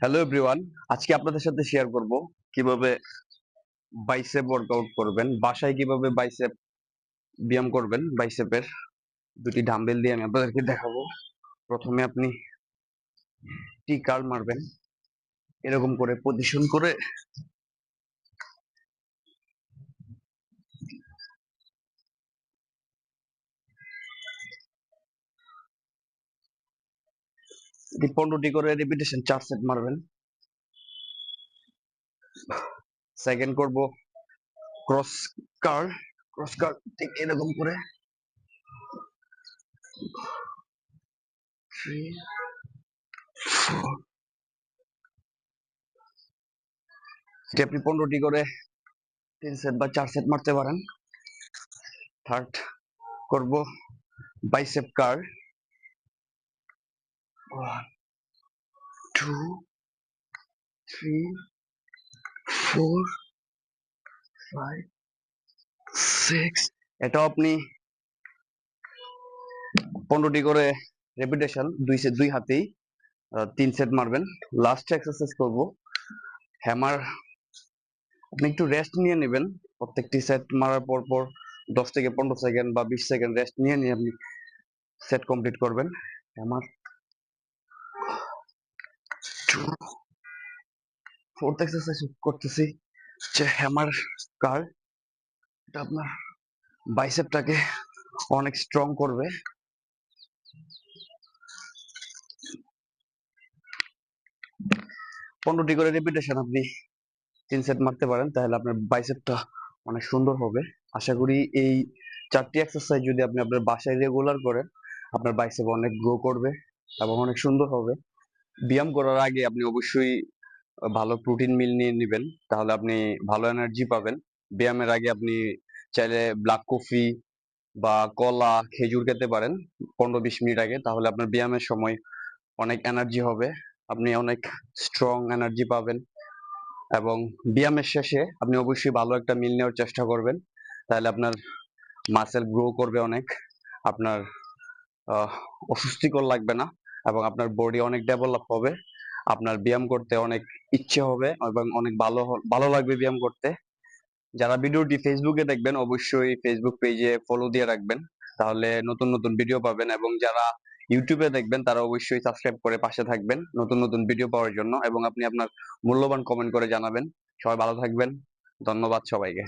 Hello everyone আজকে আপনাদের সাথে শেয়ার করব কীভাবে বাইসেপ ওয়ার্কআউট করবেন, বাসায় কীভাবে বাইসেপ ব্যায়াম করবেন বাইসেপের দুটি ডাম্বেল দিয়ে আমি আপনাদেরকে দেখাবো। প্রথমে আপনি টি কার্ল মারবেন, এরকম করে পজিশন করে পনেরোটি করে রিপিটেশন চার সেট মারবেন। সেকেন্ড করব ক্রস কার ক্রস কার ঠিক এরকম করে। আপনি পনেরোটি করে তিন সেট বা চার সেট মারতে পারেন। থার্ড করব bicep curl one two three four five six এটাও আপনি পনেরোটি করে রেপিটেশন দুই সেট দুই হাতেই তিন সেট মারবেন। লাস্ট এক্সারসাইজ করব। হ্যামার আপনি একটু রেস্ট নিয়ে নেবেন। প্রত্যেকটি সেট মারার পর পর দশ থেকে পনেরো সেকেন্ড বা বিশ সেকেন্ড রেস্ট নিয়ে নিয়ে আপনি সেট কমপ্লিট করবেন। হ্যামার ফোর্থ এক্সারসাইজ করতেছি যে হ্যামার কার এটা আপনার বাইসেপটাকে অনেক স্ট্রং করবে। পনেরোটি করে রেপিটেশন আপনি তিন সেট মারতে পারেন, তাহলে আপনার বাইসেপটা অনেক সুন্দর হবে। আশা করি এই চারটি এক্সারসাইজ যদি আপনি আপনার বাসায় রেগুলার করেন, আপনার বাইসেপ অনেক গ্রো করবে এবং অনেক সুন্দর হবে। ব্যায়াম করার আগে আপনি অবশ্যই ভালো প্রোটিন মিল নিয়ে নেবেন। তাহলে আপনি ভালো এনার্জি পাবেন। ব্যায়ামের আগে আপনি চাইলে ব্ল্যাক কফি বা কলা, খেজুর খেতে পারেন পনেরো বিশ মিনিট আগে। তাহলে আপনার ব্যায়ামের সময় অনেক এনার্জি হবে। আপনি অনেক স্ট্রং এনার্জি পাবেন। এবং ব্যায়ামের শেষে আপনি অবশ্যই ভালো একটা মিল নেওয়ার চেষ্টা করবেন। তাহলে আপনার মাসেল গ্রো করবে অনেক। আপনার অস্বস্তিকর লাগবে না। এবং আপনার বডি অনেক ডেভেলপ হবে, আপনার ব্যায়াম করতে অনেক ইচ্ছে হবে এবং অনেক ভালো ভালো লাগবে ব্যায়াম করতে। যারা ভিডিওটি ফেসবুকে দেখবেন, অবশ্যই ফেসবুক পেজে ফলো দিয়ে রাখবেন, তাহলে নতুন নতুন ভিডিও পাবেন এবং যারা ইউটিউবে দেখবেন, তারা অবশ্যই সাবস্ক্রাইব করে পাশে থাকবেন নতুন নতুন ভিডিও পাওয়ার জন্য এবং আপনি আপনার মূল্যবান কমেন্ট করে জানাবেন। সবাই ভালো থাকবেন, ধন্যবাদ সবাইকে।